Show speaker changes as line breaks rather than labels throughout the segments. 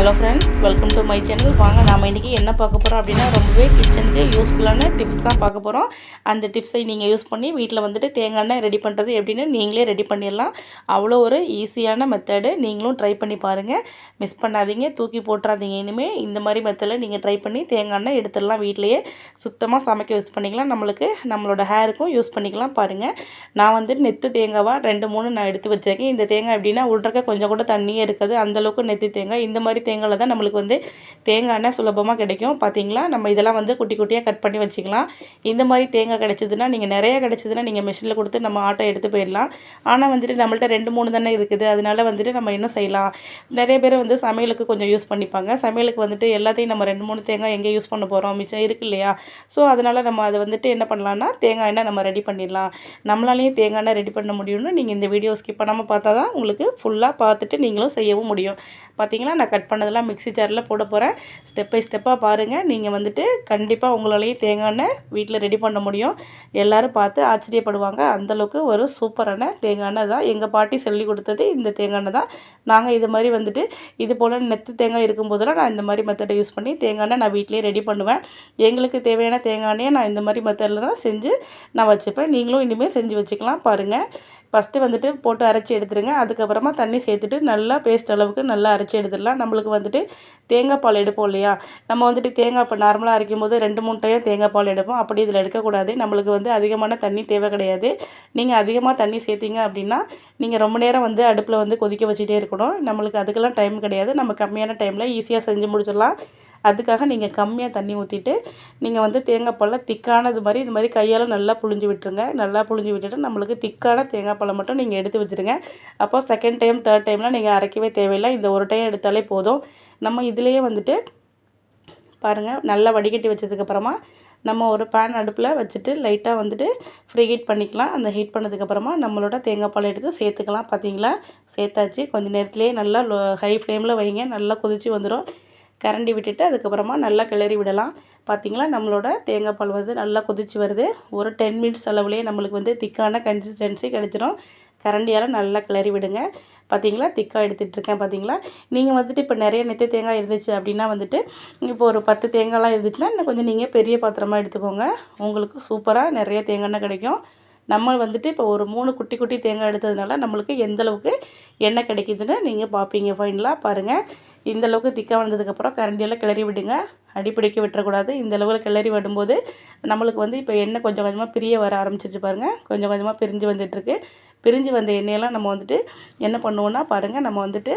Hello friends welcome to my channel வாங்க நாம் இன்றைக்கி என்ன பார்க்க போகிறோம் அப்படின்னா ரொம்பவே கிச்சனுக்கு யூஸ்ஃபுல்லான டிப்ஸ் தான் பார்க்க போகிறோம் அந்த டிப்ஸை நீங்கள் யூஸ் பண்ணி வீட்டில் வந்துட்டு தேங்காய் எண்ணெய் ரெடி பண்ணுறது எப்படின்னு நீங்களே ரெடி பண்ணிடலாம். அவ்வளோ ஒரு ஈஸியான மெத்தடு நீங்களும் ட்ரை பண்ணி பாருங்கள் மிஸ் பண்ணாதீங்க தூக்கி போட்டுறாதீங்க. இனிமேல் இந்த மாதிரி மெத்தடில் நீங்கள் ட்ரை பண்ணி தேங்காய் எண்ணெய் எடுத்துடலாம் வீட்டிலையே சுத்தமாக சமைக்க யூஸ் பண்ணிக்கலாம். நம்மளுக்கு நம்மளோட ஹேருக்கும் யூஸ் பண்ணிக்கலாம் பாருங்கள் நான் வந்து நெத்து தேங்காவாக ரெண்டு மூணு நான் எடுத்து வச்சிருக்கேன். இந்த தேங்காய் எப்படின்னா உள்றக்க கொஞ்சம் கூட தண்ணியே இருக்காது. அந்தளவுக்கு நெத்தி தேங்காய். இந்த மாதிரி தேங்காயில் தான் நம்மளுக்கு வந்து தேங்காய் எண்ணெய் சுலபமாக கிடைக்கும். பார்த்தீங்களா நம்ம இதெல்லாம் வந்து குட்டி குட்டியாக கட் பண்ணி வச்சுக்கலாம். இந்த மாதிரி தேங்காய் கிடச்சிதுன்னா நீங்கள் நிறைய கிடச்சிதுன்னா நீங்கள் மிஷினில் கொடுத்து நம்ம ஆட்டோ எடுத்து போயிடலாம். ஆனால் வந்துட்டு நம்மள்ட்ட ரெண்டு மூணு தானே இருக்குது. அதனால வந்துட்டு நம்ம என்ன செய்யலாம்? நிறைய பேர் வந்து சமையலுக்கு கொஞ்சம் யூஸ் பண்ணிப்பாங்க. சமையலுக்கு வந்துட்டு எல்லாத்தையும் நம்ம ரெண்டு மூணு தேங்காய் எங்கே யூஸ் பண்ண போகிறோம் மிச்சம் இருக்கு இல்லையா? ஸோ அதனால் நம்ம அதை வந்துட்டு என்ன பண்ணலாம்னா தேங்காய் எண்ணெய் நம்ம ரெடி பண்ணிடலாம். நம்மளாலேயும் தேங்காய் எண்ணெய் ரெடி பண்ண முடியும்னு நீங்கள் இந்த வீடியோ ஸ்கிப் பண்ணாமல் பார்த்தா தான் உங்களுக்கு ஃபுல்லாக பார்த்துட்டு நீங்களும் செய்யவும் முடியும். பார்த்தீங்களா நான் கட் பண்ணதெல்லாம் மிக்ஸி ஜாரில் போட போகிறேன். ஸ்டெப் பை ஸ்டெப்பாக பாருங்கள் நீங்கள் வந்துட்டு கண்டிப்பாக உங்களாலேயும் தேங்காய் எண்ணெய் வீட்டில் ரெடி பண்ண முடியும். எல்லோரும் பார்த்து ஆச்சரியப்படுவாங்க. அந்தளவுக்கு ஒரு சூப்பரான தேங்காய் எண்ணெய் தான். எங்கள் பாட்டி சொல்லி கொடுத்தது இந்த தேங்காய் எண்ணெய் தான். நாங்கள் இது மாதிரி வந்துட்டு இது போல் நெத்து தேங்காய் இருக்கும்போதெல்லாம் நான் இந்த மாதிரி மெத்தடை யூஸ் பண்ணி தேங்காய் எண்ணெய் நான் வீட்டிலேயே ரெடி பண்ணுவேன். எங்களுக்கு தேவையான தேங்காய் எண்ணெயை நான் இந்த மாதிரி மெத்தடில் தான் செஞ்சு நான் வச்சுப்பேன். நீங்களும் இனிமேல் செஞ்சு வச்சுக்கலாம் பாருங்கள் ஃபஸ்ட்டு வந்துட்டு போட்டு அரைச்சி எடுத்துருங்க. அதுக்கப்புறமா தண்ணி சேர்த்துட்டு நல்லா பேஸ்ட் அளவுக்கு நல்லா அரைச்சி எடுத்துடலாம். நம்மளுக்கு வந்துட்டு தேங்காய் பால் எடுப்போம் இல்லையா? நம்ம வந்துட்டு தேங்காய் இப்போ நார்மலாக அரைக்கும் போது ரெண்டு மூணு டைம் தேங்காய் பால் எடுப்போம். அப்படி இதில் எடுக்கக்கூடாது. நம்மளுக்கு வந்து அதிகமான தண்ணி தேவை கிடையாது. நீங்கள் அதிகமாக தண்ணி சேர்த்திங்க அப்படின்னா நீங்கள் ரொம்ப நேரம் வந்து அடுப்பில் வந்து கொதிக்க வச்சுட்டே இருக்கணும். நம்மளுக்கு அதுக்கெல்லாம் டைம் கிடையாது. நம்ம கம்மியான டைமில் ஈஸியாக செஞ்சு முடிச்சிடலாம். அதுக்காக நீங்கள் கம்மியாக தண்ணி ஊற்றிட்டு நீங்கள் வந்து தேங்காய் பழம் திக்கானது மாதிரி இது மாதிரி கையால் நல்லா புழிஞ்சு விட்டுருங்க. நல்லா புழிஞ்சு விட்டுட்டு நம்மளுக்கு திக்கான தேங்காய் பழம் மட்டும் நீங்கள் எடுத்து வச்சுருங்க. அப்போ செகண்ட் டைம் தேர்ட் டைம்லாம் நீங்கள் அரைக்கவே தேவையில்லை. இந்த ஒரு டைம் எடுத்தாலே போதும். நம்ம இதுலேயே வந்துட்டு பாருங்கள் நல்லா வடிகட்டி வச்சதுக்கப்புறமா நம்ம ஒரு பேன் அடுப்பில் வச்சுட்டு லைட்டாக வந்துட்டு ஃப்ரீ ஹீட் பண்ணிக்கலாம். அந்த ஹீட் பண்ணதுக்கப்புறமா நம்மளோட தேங்காய் பால் எடுத்து சேர்த்துக்கலாம். பார்த்தீங்களா சேர்த்தாச்சு. கொஞ்சம் நேரத்துலேயே நல்லா ஹை ஃப்ளேமில் வைங்க. நல்லா கொதித்து வந்துடும் கரண்டி விட்டுட்டு அதுக்கப்புறமா நல்லா கிளறி விடலாம். பார்த்திங்களா நம்மளோட தேங்காய் பால் வந்து நல்லா கொதிச்சு வருது. ஒரு டென் மினிட்ஸ் அளவுலேயே நம்மளுக்கு வந்து திக்கான கன்சிஸ்டன்சி கிடச்சிரும். கரண்டியால் நல்லா கிளறி விடுங்க. பார்த்தீங்களா திக்காக எடுத்துகிட்ருக்கேன் பார்த்தீங்களா நீங்கள் வந்துட்டு இப்போ நிறைய நெத்த தேங்காய் இருந்துச்சு அப்படின்னா வந்துட்டு இப்போ ஒரு பத்து தேங்காய்லாம் இருந்துச்சுன்னா இன்னும் கொஞ்சம் நீங்கள் பெரிய பாத்திரமாக எடுத்துக்கோங்க. உங்களுக்கு சூப்பராக நிறைய தேங்காய் கிடைக்கும். நம்ம வந்துட்டு இப்போ ஒரு மூணு குட்டி குட்டி தேங்காய் எடுத்ததுனால நம்மளுக்கு எந்தளவுக்கு எண்ணெய் கிடைக்குதுன்னு நீங்கள் பார்ப்பீங்க ஃபைனலாக பாருங்கள் இந்தளவுக்கு திக்காக வந்ததுக்கப்புறம் கரண்டியெல்லாம் கிளறி விடுங்க. அடிப்பிடிக்க விட்டுறக்கூடாது. இந்த அளவில் கிளறி விடும்போது நம்மளுக்கு வந்து இப்போ எண்ணெய் கொஞ்சம் கொஞ்சமாக பிரிய வர ஆரம்பிச்சிருச்சு பாருங்கள் கொஞ்சம் கொஞ்சமாக பிரிஞ்சு வந்துட்டுருக்கு பிரிஞ்சு வந்த எண்ணெயெல்லாம் நம்ம வந்துட்டு என்ன பண்ணுவோன்னா பாருங்கள் நம்ம வந்துட்டு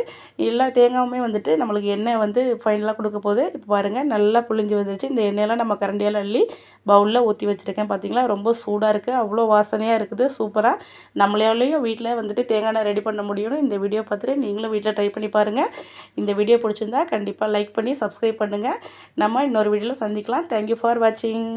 எல்லா தேங்காயுமே வந்துட்டு நம்மளுக்கு எண்ணெய் வந்து ஃபைனலாக கொடுக்க போது இப்போ பாருங்கள் நல்லா புளிஞ்சு வந்துருச்சு. இந்த எண்ணெயெல்லாம் நம்ம கரண்டியால் அள்ளி பவுலில் ஊற்றி வச்சுருக்கேன். பார்த்தீங்களா ரொம்ப சூடாக இருக்குது அவ்வளோ வாசனையாக இருக்குது. சூப்பராக நம்மளாலேயும் வீட்டில் வந்துட்டு தேங்காய் ரெடி பண்ண முடியும்னு இந்த வீடியோ பார்த்துட்டு நீங்களும் வீட்டில் ட்ரை பண்ணி பாருங்கள் இந்த வீடியோ பிடிச்சிருந்தா கண்டிப்பாக லைக் பண்ணி சப்ஸ்கிரைப் பண்ணுங்கள் நம்ம இன்னொரு வீடியோவில் சந்திக்கலாம். தேங்க்யூ ஃபார் வாட்சிங்